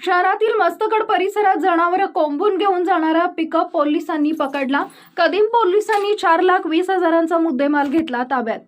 शहरातील मस्तगड परिसरात जनावरं कोंबून घेऊन जाणारा पिकअप पोलिसांनी पकडला. कदीम पोलिसांनी चार लाख वीस हजारांचा मुद्देमाल घेतला ताब्यात.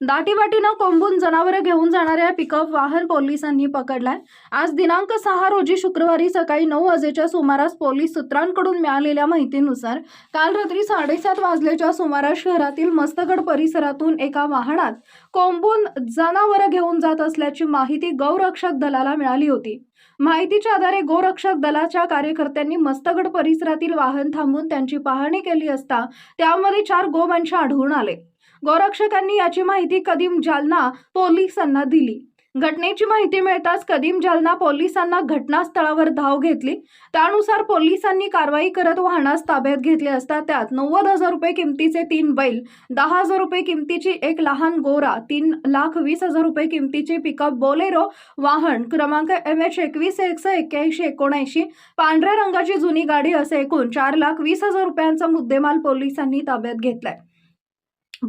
दाटीवाटीनं कोंबून जनावरं घेऊन जाणाऱ्या पिकअप वाहन पोलिसांनी पकडलाय. आज दिनांक सहा रोजी शुक्रवारी सकाळी नऊ वाजेच्या सुमारास पोलीस सूत्रांकडून मिळालेल्या माहितीनुसार काल रात्री साडेसात वाजल्याच्या सुमारास शहरातील मस्तगड परिसरातून एका वाहनात कोंबून जनावरं घेऊन जात असल्याची माहिती गौरक्षक दलाला मिळाली होती. माहितीच्या आधारे गोरक्षक दलाच्या कार्यकर्त्यांनी मस्तगड परिसरातील वाहन थांबून त्यांची पाहणी केली असता त्यामध्ये चार गोवंश आढळून आले. गोरक्षकांनी याची माहिती कदीम जालना पोलिसांना दिली. घटनेची माहिती मिळताच कदीम जालना पोलिसांना घटनास्थळावर धाव घेतली. त्यानुसार पोलिसांनी कारवाई करत वाहनास ताब्यात घेतले असता त्यात नव्वद हजार रुपये किमतीचे तीन बैल दहा हजार रुपये किमतीची एक लहान गोरा तीन लाख वीस हजार रुपये किमतीचे पिकअप बोलेरो वाहन क्रमांक एम एच एकवीस एकशे एक्क्याऐंशी एकोणऐंशी पांढऱ्या रंगाची जुनी गाडी असे एकूण चार लाख वीस हजार रुपयांचा मुद्देमाल पोलिसांनी ताब्यात घेतलाय.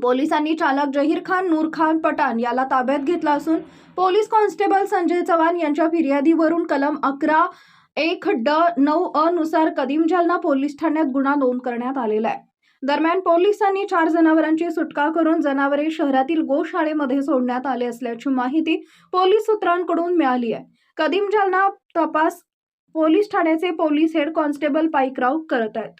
पोलिसांनी चालक जहीर खान नूर खान पठाण याला ताब्यात घेतला असून पोलीस कॉन्स्टेबल संजय चव्हाण यांच्या फिर्यादीवरून कलम अकरा एक ड नऊ अ नुसार कदीम जालना पोलीस ठाण्यात गुन्हा नोंद करण्यात आलेला आहे. दरम्यान पोलिसांनी चार जनावरांची सुटका करून जनावरे शहरातील गोशाळेमध्ये सोडण्यात आले असल्याची माहिती पोलीस सूत्रांकडून मिळाली आहे. कदीम जालना तपास पोलीस ठाण्याचे पोलीस हेड कॉन्स्टेबल पाईकराव करत आहेत.